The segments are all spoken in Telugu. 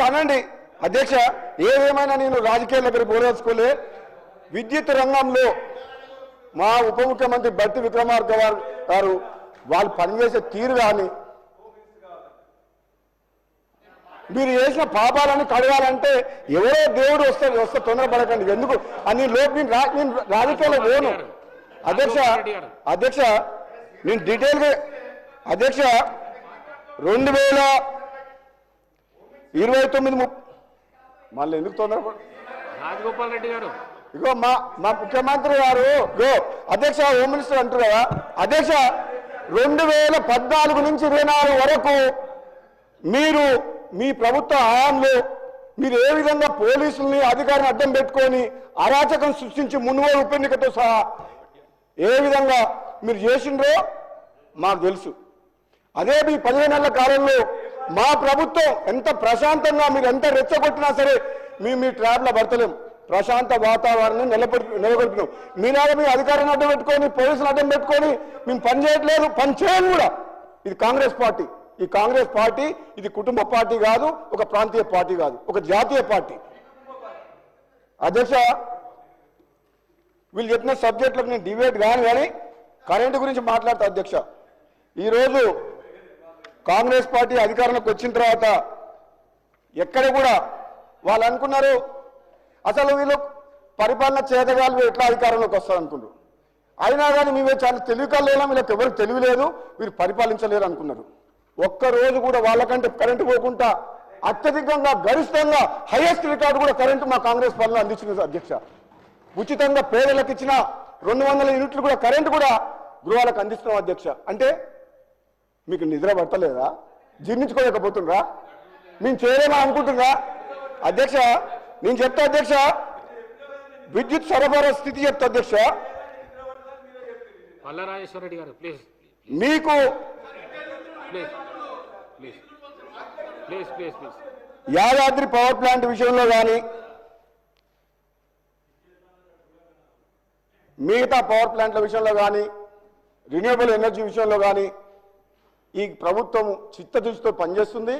అనండి. అధ్యక్ష ఏదేమైనా నేను రాజకీయాల దగ్గర పోదలుచుకోలే విద్యుత్ రంగంలో మా ఉప ముఖ్యమంత్రి బట్టి విక్రమార్క గారు గారు వాళ్ళు పనిచేసే తీరు కానీ మీరు చేసిన పాపాలను కడగాలంటే ఎవరో దేవుడు వస్తే వస్తే తొందరపడకండి. ఎందుకు? అని లోపు నేను నేను రాజకీయాల్లో పోను. అధ్యక్ష అధ్యక్ష నేను డీటెయిల్గా అధ్యక్ష రెండు వేల ఇరవై తొమ్మిది మళ్ళీ ఎందుకు తొందరపడ రాజగోపాల్ రెడ్డి గారు. ఇగో మా మా ముఖ్యమంత్రి గారు ఇగో అధ్యక్ష హోమ్ మినిస్టర్ అంటారు కదా అధ్యక్ష రెండు వేల పద్నాలుగు నుంచి ఇరవై నాలుగు వరకు మీరు మీ ప్రభుత్వ హయాంలో మీరు ఏ విధంగా పోలీసుల్ని అధికారిని అడ్డం పెట్టుకొని అరాచకం సృష్టించి మున్గోలు ఉప ఎన్నికతో సహా ఏ విధంగా మీరు చేసిండ్రో మాకు తెలుసు. అదే మీ పదిహేను నెలల కాలంలో మా ప్రభుత్వం ఎంత ప్రశాంతంగా మీరు ఎంత రెచ్చగొట్టినా సరే మేము మీ ట్రాప్లో పడతలేం. ప్రశాంత వాతావరణం నిలబెట్టి మీ మీనాగా మీ అధికారాన్ని అడ్డం పెట్టుకొని పోలీసులు అడ్డం పెట్టుకొని మేము పని చేయట్లేదు. పని కూడా. ఇది కాంగ్రెస్ పార్టీ. ఈ కాంగ్రెస్ పార్టీ ఇది కుటుంబ పార్టీ కాదు ఒక ప్రాంతీయ పార్టీ కాదు ఒక జాతీయ పార్టీ. అధ్యక్ష వీళ్ళు చెప్పిన సబ్జెక్టులకు నేను డిబేట్ కాను కానీ కరెంటు గురించి మాట్లాడతా అధ్యక్ష. ఈరోజు కాంగ్రెస్ పార్టీ అధికారంలోకి వచ్చిన తర్వాత ఎక్కడ కూడా వాళ్ళు అనుకున్నారు అసలు వీళ్ళు పరిపాలన చేతగాళ్ళు ఎట్లా అధికారంలోకి వస్తారు అనుకున్నారు అయినా కానీ మేము చాలా తెలివి కల్లేనా వీళ్ళకి ఎవరికి తెలివి లేదు వీరు పరిపాలించలేరు అనుకున్నారు. ఒక్క రోజు కూడా వాళ్ళకంటే కరెంటు పోకుండా అత్యధికంగా గరిష్టంగా హైయెస్ట్ రికార్డు కూడా కరెంటు మా కాంగ్రెస్ పాలన అందించింది అధ్యక్ష. ఉచితంగా పేదలకు ఇచ్చిన రెండు వందల యూనిట్లు కూడా కరెంటు కూడా గృహాలకు అందిస్తున్నాం అధ్యక్ష. అంటే మీకు నిద్ర పట్టలేదా? జీర్ణించుకోలేకపోతుండ్రా మేము చేయలేమని అనుకుంటున్నా? అధ్యక్ష నేను చెప్తా అధ్యక్ష. విద్యుత్ సరఫరా స్థితి చెప్తా అధ్యక్ష. పల్ల రాజేశ్వర రెడ్డి గారు ప్లీజ్. మీకు యాదాద్రి పవర్ ప్లాంట్ విషయంలో కానీ మిగతా పవర్ ప్లాంట్ల విషయంలో కానీ రిన్యూవబుల్ ఎనర్జీ విషయంలో కానీ ఈ ప్రభుత్వం చిత్తదృష్టితో పనిచేస్తుంది.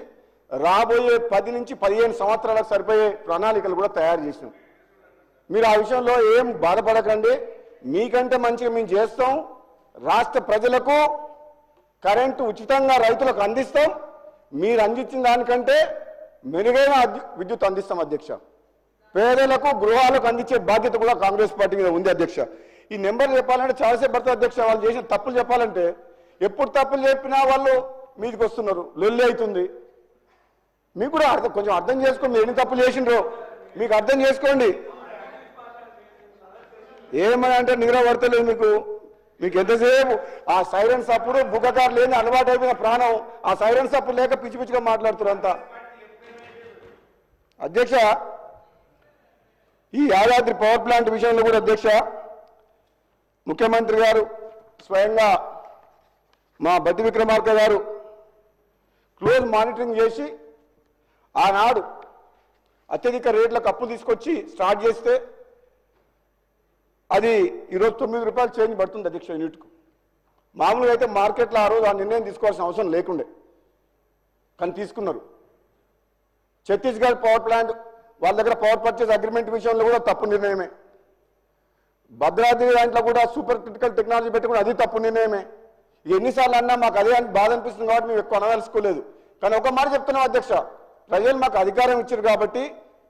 రాబోయే పది నుంచి పదిహేను సంవత్సరాలకు సరిపోయే ప్రణాళికలు కూడా తయారు చేసినాం మీరు ఆ విషయంలో ఏం బాధపడకండి. మీకంటే మంచిగా మేము చేస్తాం. రాష్ట్ర ప్రజలకు కరెంటు ఉచితంగా రైతులకు అందిస్తాం. మీరు అందించిన దానికంటే మెరుగైన విద్యుత్ అందిస్తాం అధ్యక్ష. పేదలకు గృహాలకు అందించే బాధ్యత కూడా కాంగ్రెస్ పార్టీ మీద ఉంది అధ్యక్ష. ఈ నెంబర్ చెప్పాలంటే చాలాసేపు పడుతుంది అధ్యక్ష. వాళ్ళు చేసిన తప్పులు చెప్పాలంటే ఎప్పుడు తప్పులు చెప్పినా వాళ్ళు మీదికి వస్తున్నారు. లొల్లి అవుతుంది. మీకు కూడా అర్థం కొంచెం అర్థం చేసుకోండి. ఎన్ని తప్పులు చేసిండ్రో మీకు అర్థం చేసుకోండి. ఏమని అంటే నిద్ర పడతలేదు మీకు. మీకు ఎంతసేపు ఆ సైలెన్స్ అప్పుడు బుగ్గకారు లేని అలవాటు అయిపోయిన ప్రాణం. ఆ సైలెన్స్ అప్పుడు లేక పిచ్చి పిచ్చిగా మాట్లాడుతున్నారు అంతా. అధ్యక్ష ఈ యాదాద్రి పవర్ ప్లాంట్ విషయంలో కూడా అధ్యక్ష ముఖ్యమంత్రి గారు స్వయంగా మా బద్ది విక్రమార్క గారు క్లోజ్ మానిటరింగ్ చేసి ఆనాడు అత్యధిక రేట్లకు అప్పు తీసుకొచ్చి స్టార్ట్ చేస్తే అది ఈరోజు తొమ్మిది రూపాయలు చేంజ్ పడుతుంది అధ్యక్ష యూనిట్కు. మామూలుగా అయితే మార్కెట్లో ఆ రోజు ఆ నిర్ణయం తీసుకోవాల్సిన అవసరం లేకుండే. కానీ తీసుకున్నారు. ఛత్తీస్గఢ్ పవర్ ప్లాంట్ వాళ్ళ దగ్గర పవర్ పర్చేస్ అగ్రిమెంట్ విషయంలో కూడా తప్పు నిర్ణయమే. భద్రాద్రి దాంట్లో కూడా సూపర్ క్రిటికల్ టెక్నాలజీ పెట్టి కూడా అది తప్పు నిర్ణయమే. ఎన్నిసార్లు అన్నా మాకు అదే బాధ అనిపిస్తుంది కాబట్టి మేము ఎక్కువ అనదలుచుకోలేదు. కానీ ఒక మాట చెప్తున్నాం అధ్యక్ష ప్రజలు మాకు అధికారం ఇచ్చారు కాబట్టి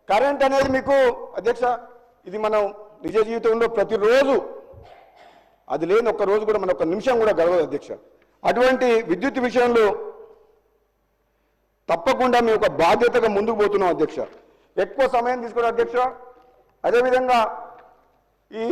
కరెంట్ అనేది మీకు అధ్యక్ష ఇది మనం నిజ జీవితంలో ప్రతిరోజు అది లేని ఒక్క రోజు కూడా మన ఒక నిమిషం కూడా గడవదు అధ్యక్ష. అటువంటి విద్యుత్ విషయంలో తప్పకుండా మేము ఒక బాధ్యతగా ముందుకు పోతున్నాం అధ్యక్ష. ఎక్కువ సమయం తీసుకోవడం అధ్యక్ష. అదేవిధంగా ఈ